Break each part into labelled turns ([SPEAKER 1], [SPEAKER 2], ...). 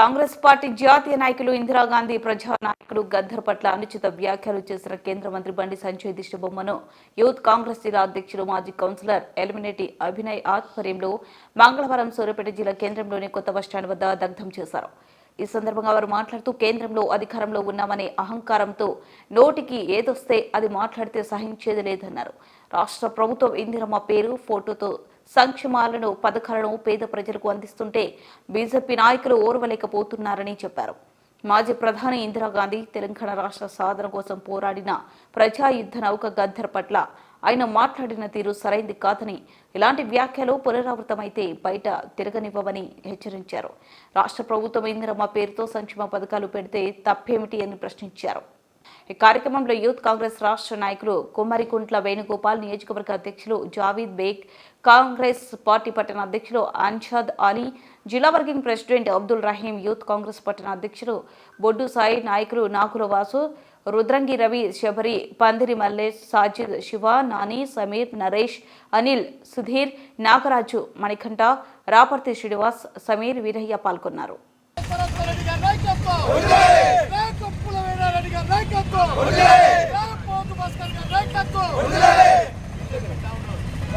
[SPEAKER 1] Congress party జాతీయ నాయకులు ఇందిరాగాంధీ ప్రజా నాయకుడు గద్దర్ పట్ల అనుచిత వ్యాఖ్యలు చేసిన కేంద్ర మంత్రి బండి సంజయ్ దిష్టబొమ్మను యూత్ కాంగ్రెస్ జిల్లా అధ్యక్షులు మాజీ కౌన్సిలర్ ఎలిమినేటి అభినయ్ ఆధ్వర్యంలో మంగళవారం సూర్యాపేట జిల్లా కేంద్రంలోని కొత్త బస్టాండ్ వద్ద దగ్ధం చేశారు. ఈ సందర్భంగా వారు మాట్లాడుతూ కేంద్రంలో అధికారంలో ఉన్నామనే అహంకారంతో నోటికి ఏదొస్తే అది మాట్లాడితే సహించేది లేదన్నారు. రాష్ట్ర ప్రభుత్వం ఇందిరమ్మ పేరు ఫోటోతో సంక్షేమాలను పథకాలను పేద ప్రజలకు అందిస్తుంటే బీజేపీ నాయకులు ఓర్వలేకపోతున్నారని చెప్పారు. మాజీ ప్రధాని ఇందిరాగాంధీ తెలంగాణ రాష్ట్ర సాధన కోసం పోరాడిన ప్రజా యుద్ధ నౌక గద్దర్ పట్ల ఆయన మాట్లాడిన తీరు సరైంది కాదని ఇలాంటి వ్యాఖ్యలు పునరావృతమైతే బయట తిరగనివ్వమని హెచ్చరించారు. రాష్ట్ర ప్రభుత్వం ఇందిరమ్మ పేరుతో సంక్షేమ పథకాలు పెడితే తప్పేమిటి అని ప్రశ్నించారు. ఈ కార్యక్రమంలో యూత్ కాంగ్రెస్ రాష్ట్ర నాయకులు కుమ్మరికుంట్ల వేణుగోపాల్ నియోజకవర్గ అధ్యక్షులు జావీద్ బేగ్ కాంగ్రెస్ పార్టీ పట్టణ అధ్యక్షులు అన్షాద్ అలీ జిల్లా working president Abdul Rahim youth Congress పట్టణ అధ్యక్షులు బొడ్డు సాయి నాయకులు నాకుల వాసు రుద్రంగి రవి శబరి పందిరి మల్లేష్ సాజిద్ శివ నాని సమీర్ నరేష్ అనిల్ సుధీర్ నాగరాజు మణికంఠ రాపర్తి శ్రీనివాస్ సమీర్ వీరయ్య పాల్గొన్నారు.
[SPEAKER 2] రెడ్డి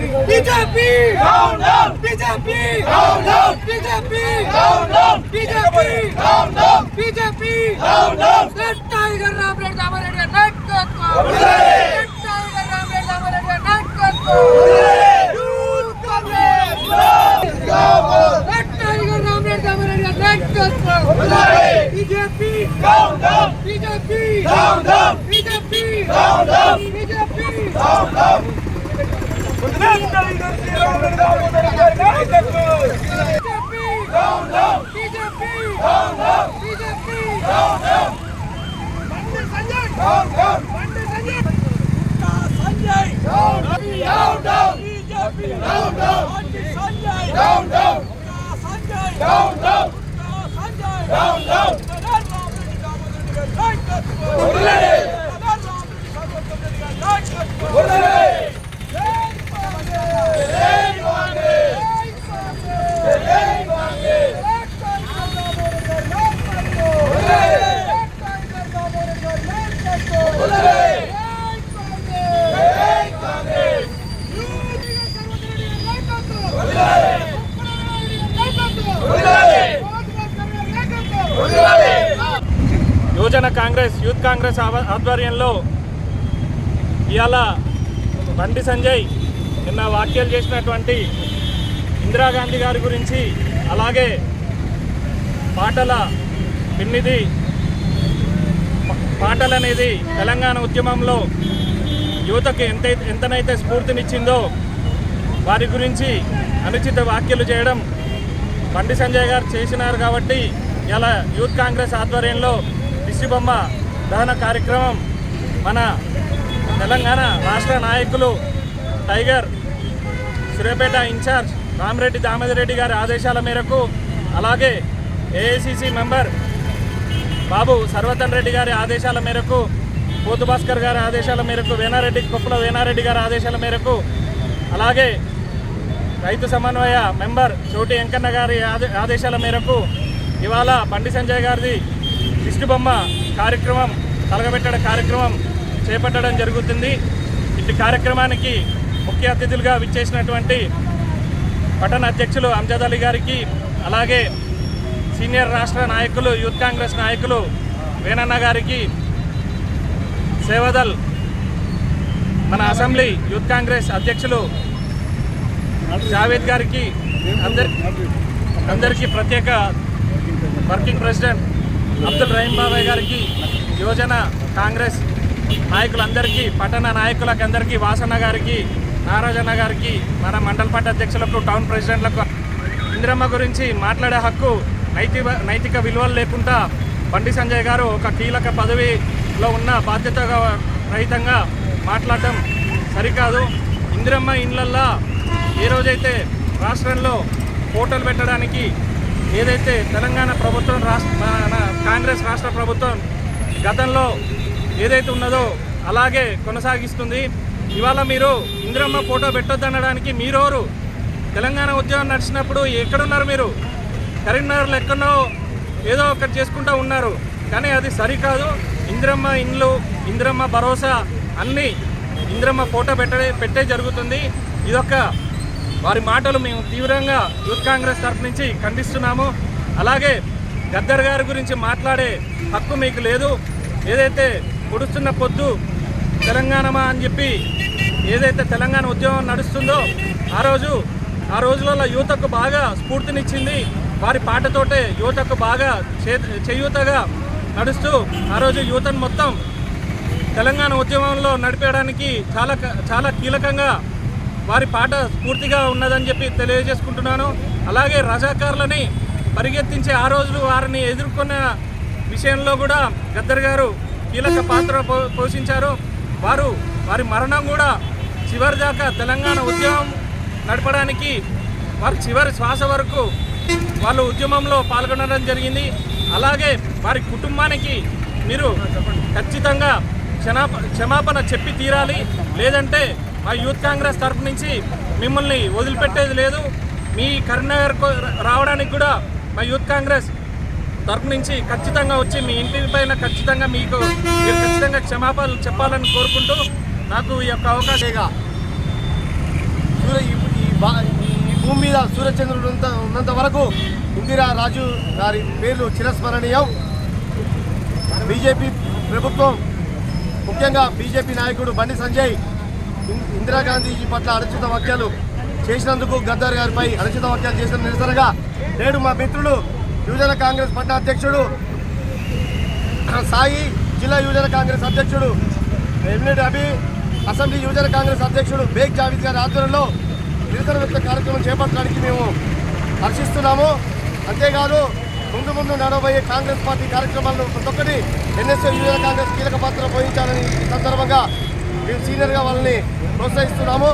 [SPEAKER 2] నాయకత్వం రెడ్డి గారి నాయకత్వం పోతు భాస్కర్ గారి నాయకత్వం BJP BJP BJP BJP BJP youth Congress youth Congress BJP down down BJP down down BJP down down BJP down down BJP down down red tiger Ramareddy Ramareddy గారి నాయకత్వం రెడ్ టైగర్ రామరెడ్డి రామరెడ్డి గారి నాయకత్వం youth Congress red tiger Ramareddy Ramareddy గారి నాయకత్వం BJP down down BJP down down BJP down down BJP down down BJP down down BJP down down BJP down down Bandi Sanjay down down Bandi Sanjay Sanjay down down down BJP down down Bandi Sanjay down down Sanjay down down Sanjay down down వదిలే వదిలే
[SPEAKER 3] యువజన Congress youth Congress ఆధ్వర్యంలో ఇవాళ బండి సంజయ్ నిన్న వ్యాఖ్యలు చేసినటువంటి ఇందిరాగాంధీ గారి గురించి అలాగే పాటల పిన్నిది పాటలు అనేది తెలంగాణ ఉద్యమంలో యువతకు ఎంత ఎంతనైతే స్ఫూర్తినిచ్చిందో వారి గురించి అనుచిత వ్యాఖ్యలు చేయడం బండి సంజయ్ గారు చేసినారు కాబట్టి ఇలా యూత్ కాంగ్రెస్ ఆధ్వర్యంలో దిష్టిబొమ్మ దహన కార్యక్రమం మన తెలంగాణ రాష్ట్ర నాయకులు టైగర్ సూర్యాపేట ఇన్ఛార్జ్ రామరెడ్డి దామోదరెడ్డి గారి ఆదేశాల మేరకు అలాగే ఏఐసిసి మెంబర్ బాబు సర్వతన్ రెడ్డి గారి ఆదేశాల మేరకు పోతు భాస్కర్ గారి ఆదేశాల మేరకు వేనారెడ్డి కొప్పుల వేనారెడ్డి గారి ఆదేశాల మేరకు అలాగే రైతు సమన్వయ మెంబర్ చోటి వెంకన్న గారి ఆదే- ఆదేశాల మేరకు ఇవాళ బండి సంజయ్ గారిది దిష్టిబొమ్మ కార్యక్రమం తలగబెట్టడం కార్యక్రమం చేపట్టడం జరుగుతుంది. ఇటు కార్యక్రమానికి ముఖ్య అతిథులుగా విచ్చేసినటువంటి పట్టణ అధ్యక్షులు అంజద్ అలీ గారికి అలాగే సీనియర్ రాష్ట్ర నాయకులు యూత్ కాంగ్రెస్ నాయకులు వేణన్న గారికి సేవదల్ మన అసెంబ్లీ యూత్ కాంగ్రెస్ అధ్యక్షులు జావేద్ గారికి అందరి అందరికీ ప్రత్యేక వర్కింగ్ ప్రెసిడెంట్ అబ్దుల్ రహీం బాబాయ్ గారికి యువజన కాంగ్రెస్ నాయకులందరికీ పట్టణ నాయకులకు అందరికీ వాసన్న గారికి నారాజన్న గారికి మన మండల పార్టీ అధ్యక్షులకు టౌన్ ప్రెసిడెంట్లకు ఇందిరమ్మ గురించి మాట్లాడే హక్కు నైతిక నైతిక విలువలు లేకుండా బండి సంజయ్ గారు ఒక కీలక పదవిలో ఉన్న బాధ్యత రహితంగా మాట్లాడటం సరికాదు. ఇందిరమ్మ ఇండ్లల్లో ఏ రోజైతే రాష్ట్రంలో హోటల్ పెట్టడానికి ఏదైతే తెలంగాణ ప్రభుత్వం రాష్ట్ర మన కాంగ్రెస్ రాష్ట్ర ప్రభుత్వం గతంలో ఏదైతే ఉన్నదో అలాగే కొనసాగిస్తుంది. ఇవాళ మీరు ఇందిరమ్మ ఫోటో పెట్టొద్దనడానికి మీరెవరు తెలంగాణ ఉద్యమం నడిచినప్పుడు ఎక్కడున్నారు మీరు? కరీంనగర్లో ఎక్కడో ఏదో ఒకటి చేసుకుంటూ ఉన్నారు. కానీ అది సరికాదు. ఇందిరమ్మ ఇండ్లు ఇందిరమ్మ భరోసా అన్నీ ఇందిరమ్మ ఫోటో పెట్టడే పెట్టే జరుగుతుంది. ఇదొక వారి మాటలు మేము తీవ్రంగా యూత్ కాంగ్రెస్ తరఫు నుంచి ఖండిస్తున్నాము. అలాగే గద్దర్ గారి గురించి మాట్లాడే హక్కు మీకు లేదు. ఏదైతే పొడుస్తున్న పొద్దు తెలంగాణమా అని చెప్పి ఏదైతే తెలంగాణ ఉద్యమం నడుస్తుందో ఆ రోజు ఆ రోజులలో యువతకు బాగా స్ఫూర్తినిచ్చింది. వారి పాటతోటే యువతకు బాగా చే చేయూతగా నడుస్తూ ఆ రోజు యువతను మొత్తం తెలంగాణ ఉద్యమంలో నడిపేయడానికి చాలా చాలా కీలకంగా వారి పాట స్ఫూర్తిగా ఉన్నదని చెప్పి తెలియజేసుకుంటున్నాను. అలాగే రజాకారులని పరిగెత్తించే ఆ రోజులు వారిని ఎదుర్కొన్న విషయంలో కూడా గద్దర్ గారు కీలక పాత్ర పో- పోషించారు. వారు వారి మరణం కూడా చివరి దాకా తెలంగాణ ఉద్యమం నడపడానికి వారి చివరి శ్వాస వరకు వాళ్ళు ఉద్యమంలో పాల్గొనడం జరిగింది. అలాగే వారి కుటుంబానికి మీరు ఖచ్చితంగా క్షమాప క్షమాపణ చెప్పి తీరాలి. లేదంటే మా యూత్ కాంగ్రెస్ తరపు నుంచి మిమ్మల్ని వదిలిపెట్టేది లేదు. మీ కరీంనగర్ రావడానికి కూడా మా యూత్ కాంగ్రెస్ తరఫు నుంచి ఖచ్చితంగా వచ్చి మీ ఇంటి పైన ఖచ్చితంగా మీకు మీరు ఖచ్చితంగా క్షమాపణలు చెప్పాలని కోరుకుంటూ నాకు ఈ యొక్క
[SPEAKER 4] అవకాశంగా ఈ- భూమి మీద సూర్యచంద్రుడు ఉన్నంత వరకు ఇందిరా రాజు గారి పేర్లు చిరస్మరణీయం. బీజేపీ ప్రభుత్వం ముఖ్యంగా బీజేపీ నాయకుడు బండి సంజయ్ ఇందిరాగాంధీ పట్ల అనుచిత వ్యాఖ్యలు చేసినందుకు గద్దర్ గారిపై అనుచిత వ్యాఖ్యలు చేసిన నిరసనగా నేడు మా మిత్రులు యువజన కాంగ్రెస్ పట్టణ అధ్యక్షుడు సాయి జిల్లా యువజన కాంగ్రెస్ అధ్యక్షుడు ఎమ్మెల్యే అభి అసెంబ్లీ యువజన కాంగ్రెస్ అధ్యక్షుడు బేగ్ జావీద్ గారి ఆధ్వర్యంలో నిరసన వ్యక్త కార్యక్రమం చేపట్టడానికి మేము హర్షిస్తున్నాము. అంతేకాదు ముందు ముందు నడవబోయే కాంగ్రెస్ పార్టీ కార్యక్రమాలను ప్రతి ఒక్కటి ఎన్ఎస్ఏ యువజన కాంగ్రెస్ కీలక పాత్ర పోయించాలని ఈ సందర్భంగా మేము సీనియర్గా వాళ్ళని ప్రోత్సహిస్తున్నాము.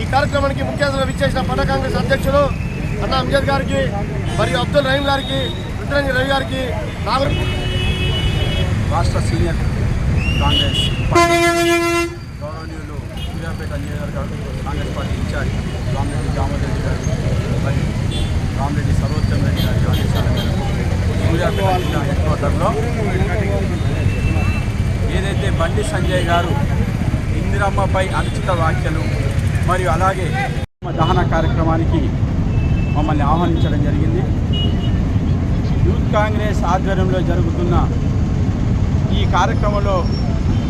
[SPEAKER 4] ఈ కార్యక్రమానికి ముఖ్య అతిథులు విచ్చేసిన పట్ట కాంగ్రెస్ అధ్యక్షులు అన్న అంజద్ గారికి మరియు అబ్దుల్ రహీం గారికి రుద్రంగి రవి గారికి
[SPEAKER 5] రాష్ట్ర సీనియర్ కాంగ్రెస్ గౌరవనీయులు సూర్యాపేట నియోజకవర్గ కాంగ్రెస్ పార్టీ ఇన్ఛార్జ్ రామరెడ్డి దామోదర్ గారు మరియు రామరెడ్డి సర్వోత్తమ రెడ్డి గారి ఆదేశాల మేరకు సూర్యాపేట జిల్లా హెడ్ క్వార్టర్లో ఏదైతే బండి సంజయ్ గారు ఇందిరమ్మపై అనుచిత వ్యాఖ్యలు మరియు అలాగే దహన కార్యక్రమానికి మమ్మల్ని ఆహ్వానించడం జరిగింది. యూత్ కాంగ్రెస్ ఆధ్వర్యంలో జరుగుతున్న ఈ కార్యక్రమంలో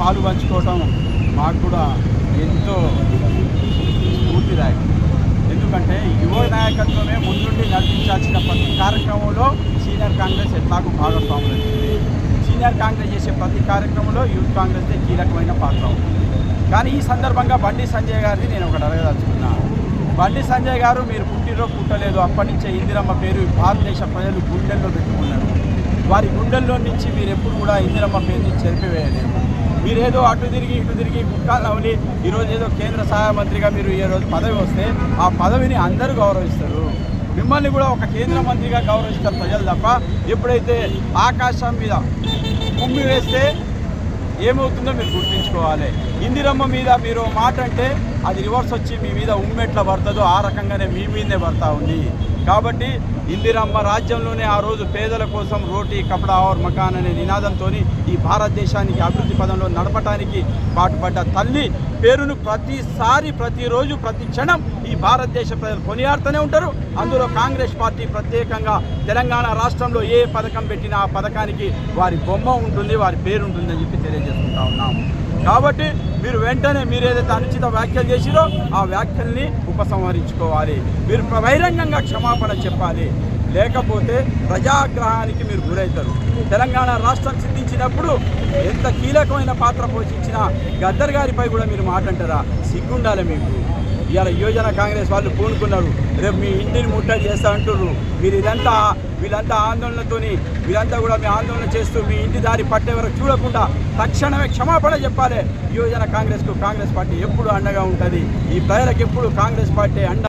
[SPEAKER 5] పాలు పంచుకోవటం మాకు కూడా ఎంతో స్ఫూర్తిదాయకం. ఎందుకంటే యువ నాయకత్వమే ముందుండి నడిపించాల్సిన ప్రతి కార్యక్రమంలో సీనియర్ కాంగ్రెస్ ఎట్లాగూ భాగస్వాములు సీనియర్ కాంగ్రెస్ చేసే ప్రతి కార్యక్రమంలో యూత్ కాంగ్రెస్దే కీలకమైన పాత్ర ఉంటుంది కానీ ఈ సందర్భంగా బండి సంజయ్ గారిని నేను ఒకటి అడగదలుచుకున్నాను బండి సంజయ్ గారు మీరు పుట్టిరో పుట్టలేదు అప్పటి నుంచే ఇందిరమ్మ పేరు భారతదేశ ప్రజలు గుండెల్లో పెట్టుకున్నారు. వారి గుండెల్లో నుంచి మీరు ఎప్పుడు కూడా ఇందిరమ్మ పేరుని చెరిపివేయలేదు. మీరేదో అటు తిరిగి ఇటు తిరిగి గుట్కాలు ఈరోజు ఏదో కేంద్ర సహాయ మంత్రిగా మీరు ఈ రోజు పదవి వస్తే ఆ పదవిని అందరూ గౌరవిస్తారు. మిమ్మల్ని కూడా ఒక కేంద్ర మంత్రిగా గౌరవిస్తారు ప్రజలు తప్ప ఎప్పుడైతే ఆకాశం మీద కుమ్మి వేస్తే ఏమవుతుందో మీరు గుర్తుంచుకోవాలి. ఇందిరమ్మ మీద మీరు మాట అంటే అది రివర్స్ వచ్చి మీ మీద ఉమ్మెట్ల పడుతుందో ఆ రకంగానే మీ మీదనే పడతా ఉంది. కాబట్టి ఇందిరమ్మ రాజ్యంలోనే ఆ రోజు పేదల కోసం రోటీ కపడా ఆర్ మకాన్ అనే నినాదంతో ఈ భారతదేశానికి అభివృద్ధి పదంలో నడపడానికి పాటుపడ్డ తల్లి పేరును ప్రతిసారి ప్రతిరోజు ప్రతి క్షణం ఈ భారతదేశ ప్రజలు కొనియాడుతూనే ఉంటారు. అందులో కాంగ్రెస్ పార్టీ ప్రత్యేకంగా తెలంగాణ రాష్ట్రంలో ఏ పథకం పెట్టినా ఆ పథకానికి వారి బొమ్మ ఉంటుంది వారి పేరు ఉంటుందని చెప్పి తెలియజేసుకుంటా ఉన్నాము. కాబట్టి మీరు వెంటనే మీరు ఏదైతే అనుచిత వ్యాఖ్యలు చేసిరో ఆ వ్యాఖ్యల్ని ఉపసంహరించుకోవాలి. మీరు బహిరంగంగా క్షమాపణ చెప్పాలి. లేకపోతే ప్రజాగ్రహానికి మీరు గురవుతారు. తెలంగాణ రాష్ట్రం సిద్ధించినప్పుడు ఎంత కీలకమైన పాత్ర పోషించిన గద్దర్ గారిపై కూడా మీరు మాట్లాంటారా సిగ్గుండాలి మీకు. ఇవాళ యువజన కాంగ్రెస్ వాళ్ళు పూనుకున్నారు. రేపు మీ ఇంటిని ముట్టడి చేస్తా అంటున్నారు మీరు ఇదంతా వీళ్ళంతా ఆందోళనతోని వీళ్ళంతా కూడా మీ ఆందోళన చేస్తూ మీ ఇంటి దారి పట్టే వరకు చూడకుండా తక్షణమే క్షమాపణ చెప్పాలి. యువజన కాంగ్రెస్కు కాంగ్రెస్ పార్టీ ఎప్పుడు అండగా ఉంటుంది. ఈ ప్రజలకు ఎప్పుడు కాంగ్రెస్ పార్టీ అండ